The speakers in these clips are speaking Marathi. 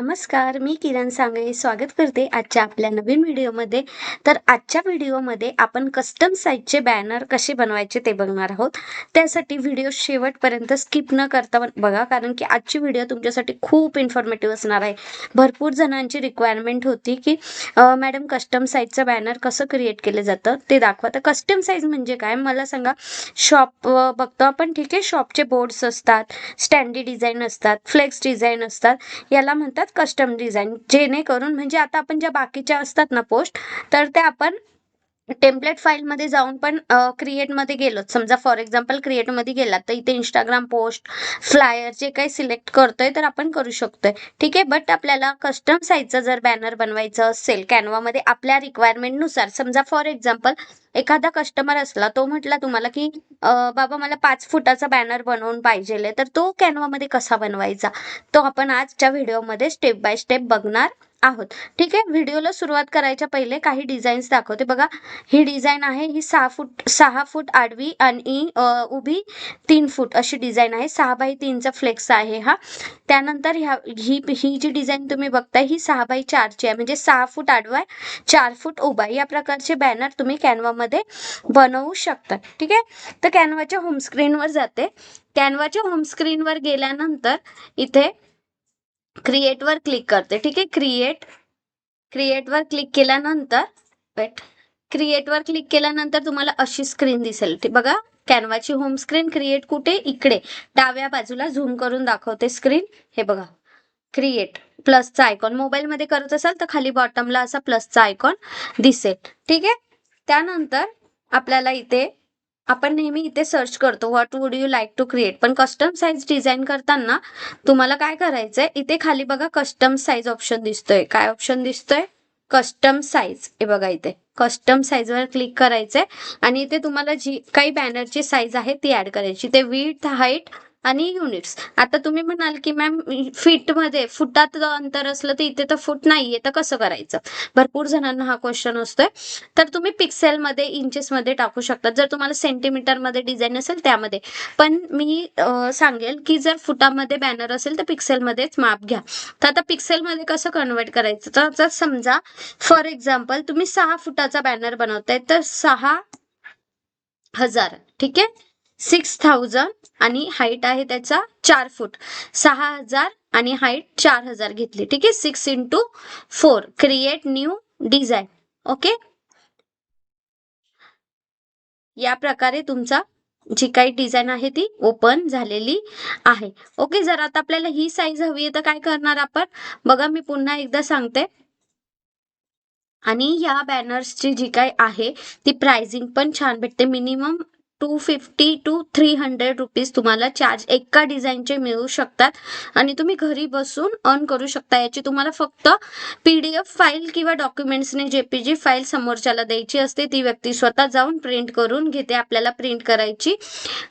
नमस्कार मी किरण सांगळे स्वागत करते आजच्या आपल्या नवीन व्हिडिओमध्ये. तर आजच्या व्हिडिओमध्ये आपण कस्टम साईजचे बॅनर कसे बनवायचे ते बघणार आहोत. त्यासाठी व्हिडिओ शेवटपर्यंत स्किप न करता बघा कारण की आजची व्हिडिओ तुमच्यासाठी खूप इन्फॉर्मेटिव्ह असणार आहे. भरपूर जणांची रिक्वायरमेंट होती की मॅडम कस्टम साईजचं बॅनर कसं क्रिएट केलं जातं ते दाखवा. तर कस्टम साईज म्हणजे काय? मला सांगा शॉप बघतो आपण ठीक आहे? शॉपचे बोर्ड्स असतात स्टँडी डिझाईन असतात फ्लेक्स डिझाईन असतात याला म्हणतात कस्टम डिझाईन जेणेकरून म्हणजे आता आपण ज्या बाकीच्या असतात ना पोस्ट तर त्या आपण टेम्पलेट फाईलमध्ये जाऊन पण क्रिएटमध्ये गेलोत. समजा फॉर एक्झाम्पल क्रिएटमध्ये गेलात तर इथे इंस्टाग्राम पोस्ट फ्लायर जे काही सिलेक्ट करतोय तर आपण करू शकतोय. ठीक आहे? बट आपल्याला कस्टम साईजचं जर बॅनर बनवायचं असेल कॅनवामध्ये आपल्या रिक्वायरमेंटनुसार समजा फॉर एक्झाम्पल एखादा कस्टमर असला तो म्हटला तुम्हाला की बाबा मला पाच फुटाचा बॅनर बनवून पाहिजे तर तो कॅनवामध्ये कसा बनवायचा? तो आपण आजच्या व्हिडिओमध्ये स्टेप बाय स्टेप बघणार. आहोत. ठीक आहे व्हिडिओला सुरुवात करायच्या पहिले काही डिझाईन्स दाखवते. बघा ही डिझाईन आहे ही सहा फूट सहा फूट आडवी आणि उभी तीन फूट अशी डिझाईन आहे. सहा बाय तीनचा फ्लेक्स आहे हा. त्यानंतर ह्या ही ही जी डिझाईन तुम्ही बघताय ही सहा बाय चारची आहे. म्हणजे सहा फूट आडवा आहे चार फूट उभा या प्रकारचे बॅनर तुम्ही कॅनवामध्ये बनवू शकता. ठीक आहे? तर कॅनवाच्या होमस्क्रीनवर जाते. कॅनवाच्या होमस्क्रीनवर गेल्यानंतर इथे क्रिएटवर क्लिक करते. ठीक आहे? क्रिएट क्रिएटवर क्लिक केल्यानंतर वेट क्रिएटवर क्लिक केल्यानंतर तुम्हाला अशी स्क्रीन दिसेल. बघा कॅनवाची होम स्क्रीन क्रिएट कुठे? इकडे. डाव्या बाजूला झूम करून दाखवते स्क्रीन हे बघा. क्रिएट प्लसचा आयकॉन मोबाईलमध्ये करत असाल तर खाली बॉटमला असा प्लसचा आयकॉन दिसेल. ठीक आहे? त्यानंतर आपल्याला इथे आपण नेहमी इथे सर्च करतो what would you like to create पण कस्टम साईज डिझाईन करताना तुम्हाला काय करायचंय? इथे खाली बघा कस्टम साईज ऑप्शन दिसतोय. काय ऑप्शन दिसतोय? कस्टम साईज हे बघा इथे. कस्टम वर क्लिक करायचंय. आणि इथे तुम्हाला जी काही बॅनरची साईज आहे ती ऍड करायची. ते विथ हाईट आणि युनिट्स आता तुम्ही म्हणाल की मॅममध्ये फुटात अंतर असलं तर इथे तर फूट नाहीये तर कसं करायचं? भरपूर जणांना हा क्वेश्चन असतोय. तर तुम्ही पिक्सेलमध्ये इंचेसमध्ये टाकू शकता. जर तुम्हाला सेंटीमीटरमध्ये डिझाईन असेल त्यामध्ये. पण मी सांगेल की जर फुटामध्ये बॅनर असेल तर पिक्सेलमध्येच माप घ्या. तर आता पिक्सेलमध्ये कसं कन्वर्ट करायचं? तर जर समजा फॉर एक्झाम्पल तुम्ही सहा फुटाचा बॅनर बनवताय तर सहा हजार. ठीक आहे? सिक्स थाउजंड आणि हाईट आहे त्याचा चार फूट. सहा हजार आणि हाईट चार हजार घेतली. ठीक आहे? Six into four. Create new design. Okay? या प्रकारे तुमचा जी काही डिझाईन आहे ती ओपन झालेली आहे. ओके? जर आता आपल्याला ही साईज हवी आहे तर काय करणार आपण? बघा मी पुन्हा एकदा सांगते. आणि या बॅनर्सची जी काही आहे ती प्राइसिंग पण छान भेटते. Minimum two fifty two three hundred rupees तुम्हाला चार्ज एका डिझाईनचे मिळू शकतात. आणि तुम्ही घरी बसून अर्न करू शकता. याची तुम्हाला फक्त पीडीएफ फाईल किंवा डॉक्युमेंट्सने जेपीजी फाईल समोरच्याला द्यायची असते. ती व्यक्ती स्वतः जाऊन प्रिंट करून घेते. आपल्याला प्रिंट करायची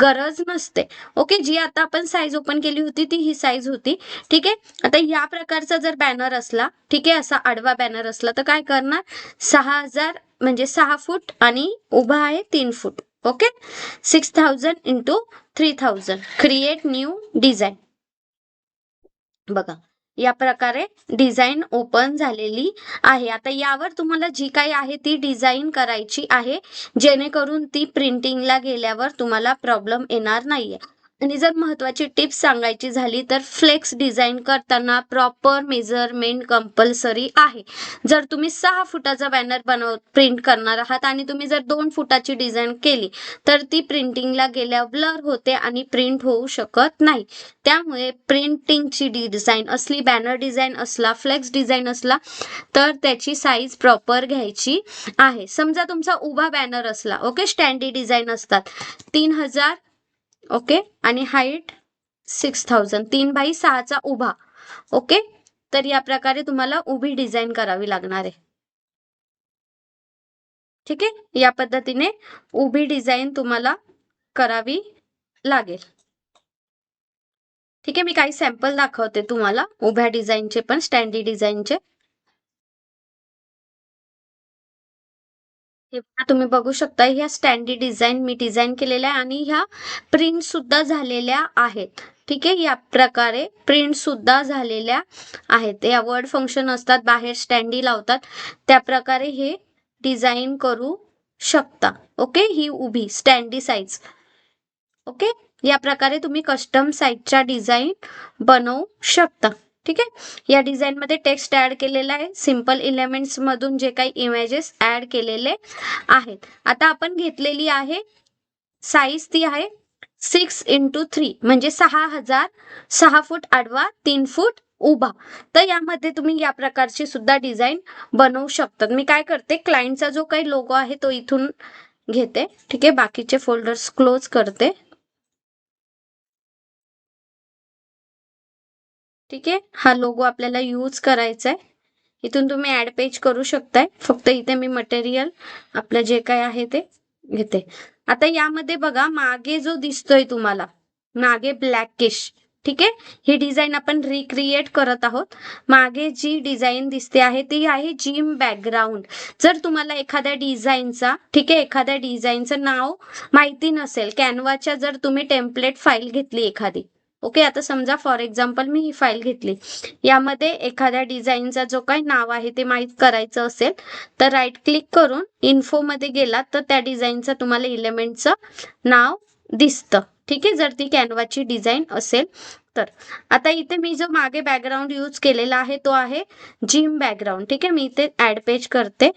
गरज नसते. ओके जी आता आपण साईज ओपन केली होती ती ही साईज होती. ठीक आहे? आता या प्रकारचा जर बॅनर असला ठीक आहे? असा आडवा बॅनर असला तर काय करणार? सहा हजार म्हणजे सहा फूट आणि उभा आहे तीन फूट. Okay six thousand into three thousand create new design बघा या प्रकारे डिझाईन ओपन झालेली आहे. आता यावर तुम्हाला जी काही आहे ती डिझाईन करायची आहे. जेणेकरून ती प्रिंटिंगला गेल्यावर तुम्हाला प्रॉब्लेम येणार नाहीये. आणि जर महत्वाची टिप्स सांगायची झाली तर फ्लेक्स डिझाईन करताना प्रॉपर मेजरमेंट कंपल्सरी आहे. जर तुम्ही सहा फुटाचा बॅनर बनव प्रिंट करणार आहात आणि तुम्ही जर दोन फुटाची डिझाईन केली तर ती प्रिंटिंगला गेल्या ब्लर होते आणि प्रिंट होऊ शकत नाही. त्यामुळे प्रिंटिंगची डिझाईन असली बॅनर डिझाईन असला फ्लेक्स डिझाईन असला तर त्याची साईज प्रॉपर घ्यायची आहे. समजा तुमचा उभा बॅनर असला ओके स्टँडी डिझाईन असतात तीन हजार ओके? आणि हाईट सिक्स थाउजंड तीन बाय सहाचा उभा. ओके? तर या प्रकारे तुम्हाला उभी डिझाईन करावी लागणार आहे. ठीक आहे? या पद्धतीने उभी डिझाईन तुम्हाला करावी लागेल. ठीक आहे? मी काही सॅम्पल दाखवते तुम्हाला. उभ्या डिझाईनचे पण स्टँडी डिझाईनचे हे तुम्ही बघू शकता ह्या स्टँडी डिझाईन मी डिझाईन केलेल्या आहे आणि ह्या प्रिंट सुद्धा झालेल्या आहेत. ठीक आहे? या प्रकारे प्रिंट सुद्धा झालेल्या आहेत. या वर्ड फंक्शन असतात बाहेर स्टँडी लावतात. त्या प्रकारे हे डिझाईन करू शकता. ओके ही उभी स्टँडी साईज ओके या प्रकारे तुम्ही कस्टम साईजच्या डिझाईन बनवू शकता. ठीक आहे? या डिझाईन मध्ये टेक्स्ट ऍड केलेला आहे. सिंपल इलेमेंट्स मधून जे काही इमेजेस ऍड केलेले आहेत. आता आपण घेतलेली आहे. साईज ती आहे सिक्स इंटू थ्री म्हणजे सहा हजार सहा फूट आडवा तीन फूट उभा. तर यामध्ये तुम्ही या प्रकारची सुद्धा डिझाईन बनवू शकतात. मी काय करते? क्लायंटचा जो काही लोगो आहे तो इथून घेते. ठीक आहे? बाकीचे फोल्डर्स क्लोज करते. ठीक आहे? हा लोगो आपल्याला यूज करायचा आहे इथून तुम्ही ऍड पेज करू शकताय. फक्त इथे मी मटेरियल आपलं जे काय आहे ते घेते. आता यामध्ये बघा मागे जो दिसतोय तुम्हाला मागे ब्लॅकिश ठीक आहे? ही डिझाईन आपण रिक्रिएट करत आहोत. मागे जी डिझाईन दिसते आहे ती आहे जिम बॅकग्राऊंड जर तुम्हाला एखाद्या डिझाईनचा ठीक आहे? एखाद्या डिझाईनचं नाव माहिती नसेल कॅनवाच्या जर तुम्ही टेम्पलेट फाईल घेतली एखादी ओके आता समजा फॉर एक्झाम्पल मी ही फाईल घेतली. यामध्ये एखाद्या डिझाईनचा जो काही नाव आहे ते माहीत करायचं असेल तर राईट क्लिक करून इन्फोमध्ये गेलात तर त्या डिझाईनचं तुम्हाला इलेमेंटचं नाव दिसतं. ठीक आहे? जर ती कॅनवाची डिझाईन असेल तर. आता इथे मी जो मागे बॅकग्राऊंड यूज केलेला आहे तो आहे जिम बॅकग्राऊंड ठीक आहे? मी इथे ऍड पेज करते.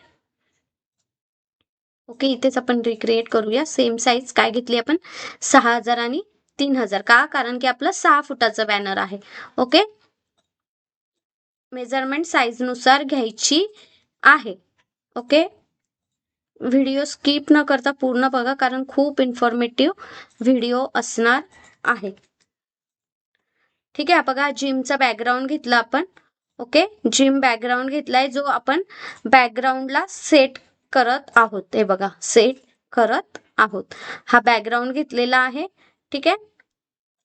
ओके इथेच आपण रिक्रिएट करूया. सेम साईज काय घेतली आपण? सहा हजार आणि तीन हजार का? कारण की आपलं सहा फुटाचं बॅनर आहे. ओके मेजरमेंट साईजनुसार घ्यायची आहे. ओके व्हिडिओ स्किप न करता पूर्ण बघा कारण खूप इन्फॉर्मेटिव्ह व्हिडिओ असणार आहे. ठीक आहे बघा जिमचा बॅकग्राऊंड घेतला आपण. ओके जिम बॅकग्राऊंड घेतलाय जो आपण बॅकग्राऊंडला सेट करत आहोत. हे बघा सेट करत आहोत. हा बॅकग्राऊंड घेतलेला आहे. ठीक आहे?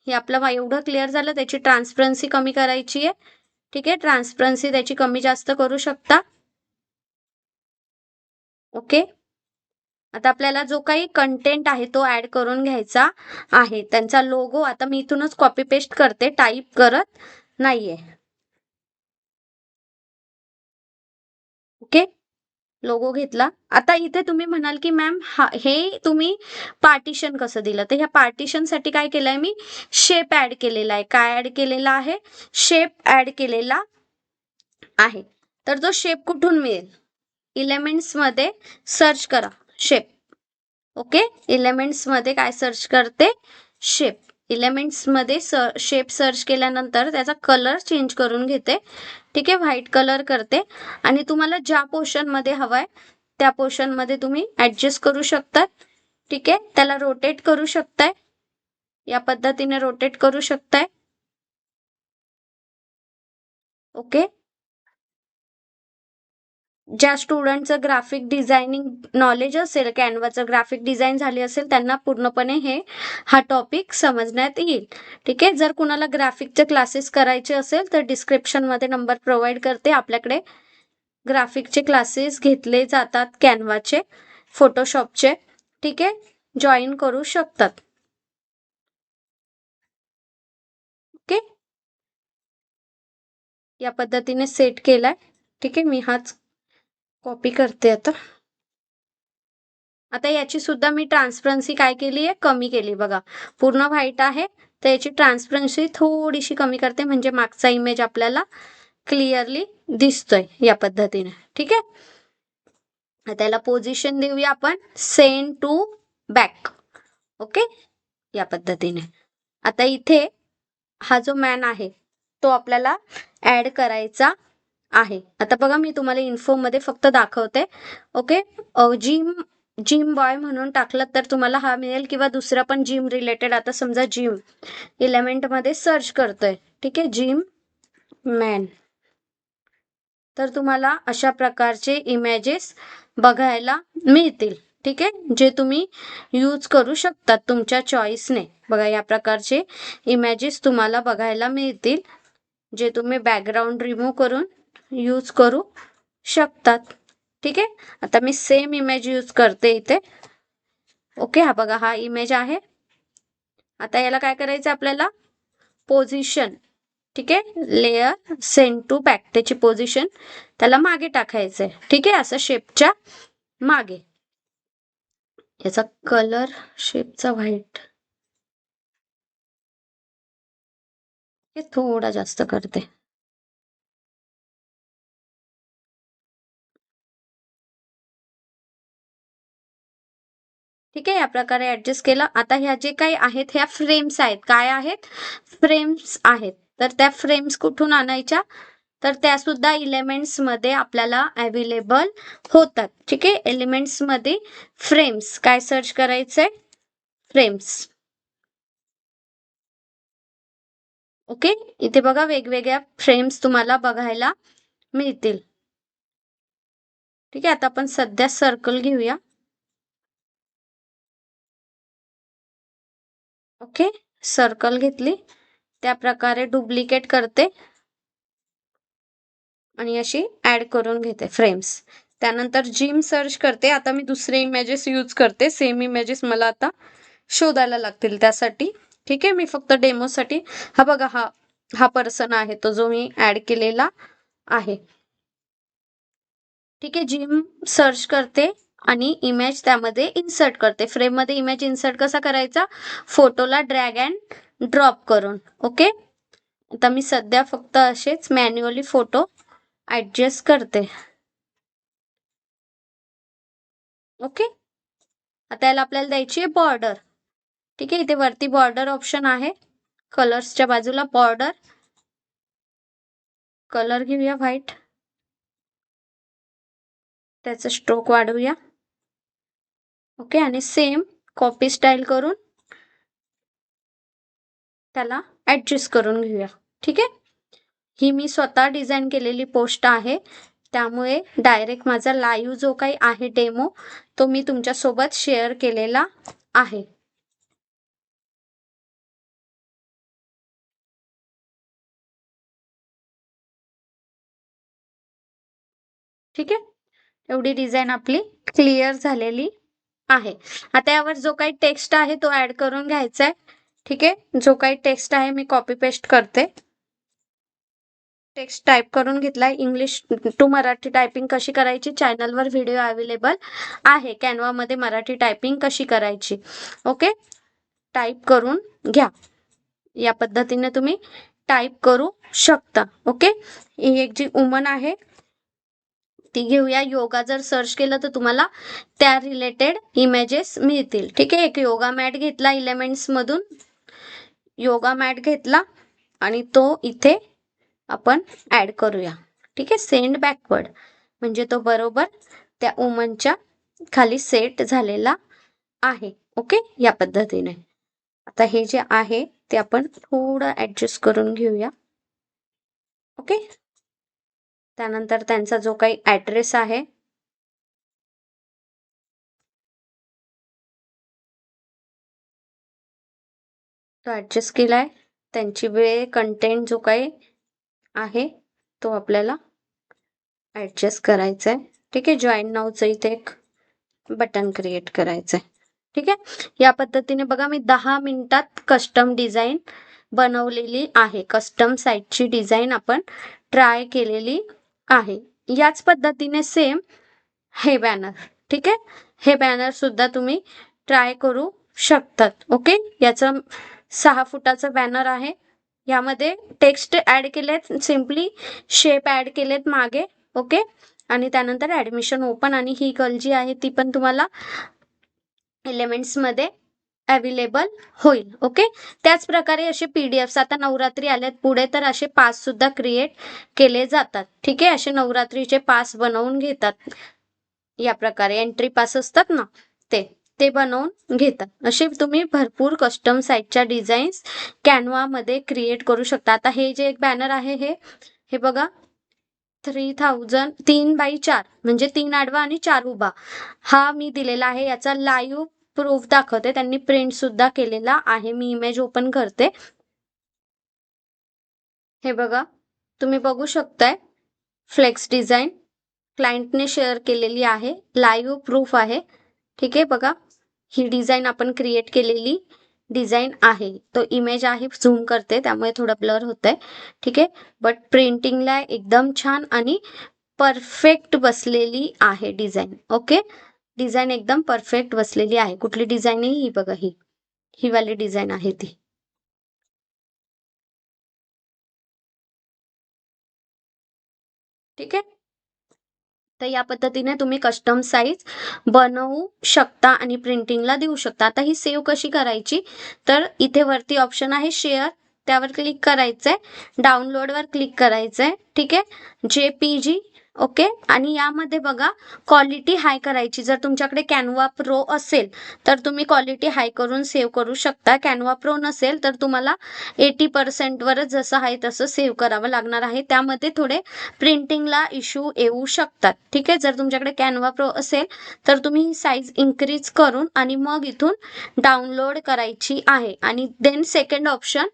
हे आपलं एवढं क्लिअर झालं त्याची ट्रान्सपरन्सी कमी करायची आहे. ठीक आहे? ट्रान्सपरन्सी त्याची कमी जास्त करू शकता. ओके? आता आपल्याला जो काही कंटेंट आहे तो ऍड करून घ्यायचा आहे. त्यांचा लोगो आता मी इथूनच कॉपी पेस्ट करते टाईप करत नाहीये. लोगो घेतला. आता इथे तुम्ही म्हणाल की मॅम हे तुम्ही पार्टिशन कसं दिलं? तर ह्या पार्टिशनसाठी काय केलंय मी? शेप ऍड केलेला आहे. काय ऍड केलेला आहे? शेप ऍड केलेला आहे. तर तो शेप कुठून मिळेल? इलेमेंट्समध्ये सर्च करा. शेप ओके इलेमेंट्समध्ये काय सर्च करते? शेप इलेमेंट्समध्ये शेप सर्च केल्यानंतर त्याचा कलर चेंज करून घेते. ठीक आहे? व्हाईट कलर करते. आणि तुम्हाला ज्या पोर्शनमध्ये हवाय त्या पोर्शनमध्ये तुम्ही ॲडजस्ट करू शकता. ठीक आहे? त्याला रोटेट करू शकताय. या पद्धतीने रोटेट करू शकताय. ओके ज्या स्टुडंटचं ग्राफिक डिझायनिंग नॉलेज असेल कॅनवाचं ग्राफिक डिझाईन झाली असेल त्यांना पूर्णपणे हे हा टॉपिक समजण्यात येईल. ठीक आहे? जर कुणाला ग्राफिकचे क्लासेस करायचे असेल तर डिस्क्रिप्शनमध्ये नंबर प्रोव्हाइड करते. आपल्याकडे ग्राफिकचे क्लासेस घेतले जातात कॅनवाचे फोटोशॉपचे ठीक आहे? जॉईन करू शकतात. ओके या पद्धतीने सेट केलाय. ठीक आहे? मी हाच कॉपी करते आता. आता याची सुद्धा मी ट्रान्सपरन्सी काय केली आहे? कमी केली. बघा पूर्ण व्हाईट आहे. तर याची ट्रान्सपरन्सी थोडीशी कमी करते. म्हणजे मागचा इमेज आपल्याला क्लिअरली दिसतोय या पद्धतीने. ठीक आहे? आता याला पोझिशन देऊया आपण. सेंड टू बॅक ओके या पद्धतीने. आता इथे हा जो मॅन आहे तो आपल्याला ऍड करायचा आहे. आता बघा मी तुम्हाला इन्फोमध्ये फक्त दाखवते. ओके? जिम जिम बॉय म्हणून टाकलं तर तुम्हाला हा मिळेल किंवा दुसरा पण जिम रिलेटेड आता समजा जिम इलेमेंटमध्ये सर्च करतोय. ठीक आहे? जिम मॅन तर तुम्हाला अशा प्रकारचे इमेजेस बघायला मिळतील. ठीक आहे? जे तुम्ही यूज करू शकतात तुमच्या चॉईसने बघा या प्रकारचे इमेजेस तुम्हाला बघायला मिळतील. जे तुम्ही बॅकग्राऊंड रिमूव्ह करून यूज करू शकतात. ठीक आहे? आता मी सेम इमेज यूज करते इथे. ओके हा बघा हा इमेज आहे. आता याला काय करायचं आपल्याला? पोझिशन ठीक आहे? लेअर सेंट टू बॅक त्याची पोझिशन त्याला मागे टाकायचंय. ठीक आहे? असं शेपच्या मागे. याचा कलर शेपचा व्हाईट हे थोडा जास्त करते. ठीक आहे या प्रकारे ऍडजस्ट केलं. आता ह्या जे काही आहेत ह्या फ्रेम्स आहेत. काय आहेत? फ्रेम्स आहेत. तर त्या फ्रेम्स कुठून आणायच्या? तर त्या सुद्धा इलेमेंट्समध्ये आपल्याला अवेलेबल होतात. ठीक आहे? एलिमेंट्समध्ये फ्रेम्स काय सर्च करायचंय? फ्रेम्स ओके इथे बघा वेगवेगळ्या फ्रेम्स तुम्हाला बघायला मिळतील. ठीक आहे? आता आपण सध्या सर्कल घेऊया. ओके सर्कल घेतली. त्या प्रकारे डुप्लिकेट करते. आणि अशी ऍड करून घेते फ्रेम्स त्यानंतर जिम सर्च करते. आता मी दुसरे इमेजेस यूज करते. सेम इमेजेस मला आता शोधायला लागतील त्यासाठी. ठीक आहे मी फक्त डेमोसाठी हा बघा हा हा पर्सन आहे. तो जो मी ऍड केलेला आहे. ठीक आहे जिम सर्च करते. आणि इमेज त्यामध्ये इन्सर्ट करते. फ्रेममध्ये इमेज इन्सर्ट कसा करायचा? फोटोला ड्रॅग अँड ड्रॉप करून. ओके आता मी सध्या फक्त असेच मॅन्युअली फोटो ॲडजस्ट करते. ओके आता याला आपल्याला द्यायची आहे बॉर्डर ठीक आहे? इथे वरती बॉर्डर ऑप्शन आहे. कलर्सच्या बाजूला बॉर्डर कलर घेऊया व्हाईट त्याचा स्ट्रोक वाढवूया. ओके आणि सेम कॉपी स्टाईल करून त्याला ॲडजस्ट करून घेऊया. ठीक आहे? ही मी स्वतः डिझाईन केलेली पोस्ट आहे. त्यामुळे डायरेक्ट माझा लाईव्ह जो काही आहे डेमो तो मी तुमच्यासोबत शेअर केलेला आहे. ठीक आहे? एवढी डिझाईन आपली क्लिअर झालेली. आहे. आता यावर जो काही टेक्स्ट आहे तो ऍड करून घ्यायचा आहे ठीक आहे? जो काही टेक्स्ट आहे मी कॉपी पेस्ट करते. टेक्स्ट टाईप करून घेतलाय. इंग्लिश टू मराठी टायपिंग कशी करायची? चॅनलवर व्हिडिओ अवेलेबल आहे. कॅनवामध्ये मराठी टायपिंग कशी करायची? ओके टाईप करून घ्या. या पद्धतीने तुम्ही टाईप करू शकता. ओके ही एक जी उमन आहे ती घेऊया. योगा जर सर्च केलं तर तुम्हाला त्या रिलेटेड इमेजेस मिळतील. ठीक आहे? एक योगा मॅट घेतला इलेमेंट्स मधून. योगा मॅट घेतला आणि तो इथे आपण ऍड करूया. ठीक आहे? सेंड बॅकवर्ड म्हणजे तो बरोबर त्या उमनच्या खाली सेट झालेला आहे. ओके? या पद्धतीने. आता हे जे आहे ते आपण थोडं ऍडजस्ट करून घेऊया. ओके? त्यानंतर त्यांचा जो काही ॲड्रेस आहे तो ॲडजेस्ट केला आहे त्यांची वेळ कंटेंट जो काही आहे तो आपल्याला ॲडजस्ट करायचा आहे ठीक आहे जॉईन नावचं इथे एक बटन क्रिएट करायचं आहे ठीक आहे? या पद्धतीने बघा मी दहा मिनिटात कस्टम डिझाईन बनवलेली आहे. कस्टम साईटची डिझाईन आपण ट्राय केलेली आहे. याच पद्धतीने सेम हे बॅनर ठीक आहे? हे बॅनर सुद्धा तुम्ही ट्राय करू शकतात. ओके याचं सहा फुटाचं बॅनर आहे. यामध्ये टेक्स्ट ॲड केलेत सिम्पली शेप ॲड केलेत मागे. ओके आणि त्यानंतर ॲडमिशन ओपन आणि ही गर्ल जी आहे ती पण तुम्हाला एलिमेंट्समध्ये अवेलेबल होईल ओके त्याच प्रकारे असे पीडीएफ आता नवरात्री आल्यात पुढे तर असे पास सुद्धा क्रिएट केले जातात ठीक आहे? असे नवरात्रीचे पास बनवून घेतात. या प्रकारे एंट्री पास असतात ना ते ते बनवून घेतात. असे तुम्ही भरपूर कस्टम साईटच्या डिझाईन्स कॅनवामध्ये क्रिएट करू शकता. आता हे जे एक बॅनर आहे हे हे बघा. थ्री थाउजंड तीन बाय चार म्हणजे तीन आडवा आणि चार उभा. हा मी दिलेला आहे याचा लाईव्ह प्रूफ दाखवते. त्यांनी प्रिंट सुद्धा केलेला आहे. मी इमेज ओपन करते. हे बघा. तुम्ही बघू शकताय. फ्लेक्स डिझाईन क्लायंटने शेअर केलेली आहे. लाईव्ह प्रूफ आहे. ठीक आहे बघा. ही डिझाईन आपण क्रिएट केलेली डिझाईन आहे. तो इमेज आहे. झूम करते. त्यामुळे थोडं ब्लर होत आहे ठीक आहे. बट प्रिंटिंगला एकदम छान आणि परफेक्ट बसलेली आहे डिझाईन ओके डिझाईन एकदम परफेक्ट बसलेली आहे. कुठली डिझाईन ही बघा ही. ही वाली डिझाईन आहे ती. ठीक आहे? तर या पद्धतीने तुम्ही कस्टम साईज बनवू शकता आणि प्रिंटिंगला देऊ शकता. आता ही सेव्ह कशी करायची? तर इथे वरती ऑप्शन आहे शेअर त्यावर क्लिक करायचंय. डाउनलोडवर क्लिक करायचंय. ठीक आहे? J P G okay? आणि यामध्ये बघा क्वालिटी हाय करायची. जर तुमच्याकडे कॅनवा प्रो असेल तर तुम्ही क्वालिटी हाय करून सेव्ह करू शकता. कॅनवा प्रो नसेल तर तुम्हाला एटी पर्सेंटवरच जसं आहे तसं सेव्ह करावं लागणार आहे. त्यामध्ये थोडे प्रिंटिंगला इश्यू येऊ शकतात. ठीक आहे? जर तुमच्याकडे कॅनवा प्रो असेल तर तुम्ही साईज इन्क्रीज करून आणि मग इथून डाउनलोड करायची आहे. आणि देन सेकंड ऑप्शन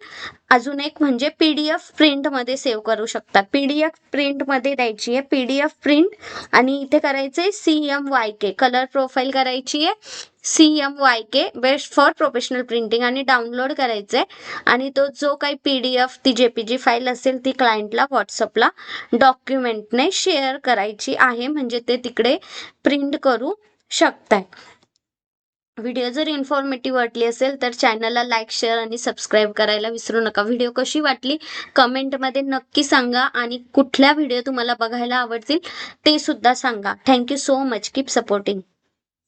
अजून एक म्हणजे पीडीएफ प्रिंटमध्ये प्रिंटमध्ये सेव्ह करू शकता. पीडीएफ प्रिंटमध्ये द्यायची आहे. पीडीएफ प्रिंट आणि इथे करायचंय C M Y K colour profile करायची आहे. C M Y K best for professional printing आणि डाउनलोड करायचं आहे आणि तो जो काही पी डी एफ ती जेपीजी फाईल असेल ती क्लायंटला व्हॉट्सअपला डॉक्युमेंटने शेअर करायची आहे. म्हणजे ते तिकडे प्रिंट करू शकताय. व्हिडिओ जर इन्फॉर्मेटिव्ह वाटली असेल तर चॅनलला लाईक शेअर आणि सबस्क्राईब करायला विसरू नका. व्हिडिओ कशी वाटली? कमेंटमध्ये नक्की सांगा आणि कुठल्या व्हिडिओ तुम्हाला बघायला आवडतील ते सुद्धा सांगा. Thank you so much keep supporting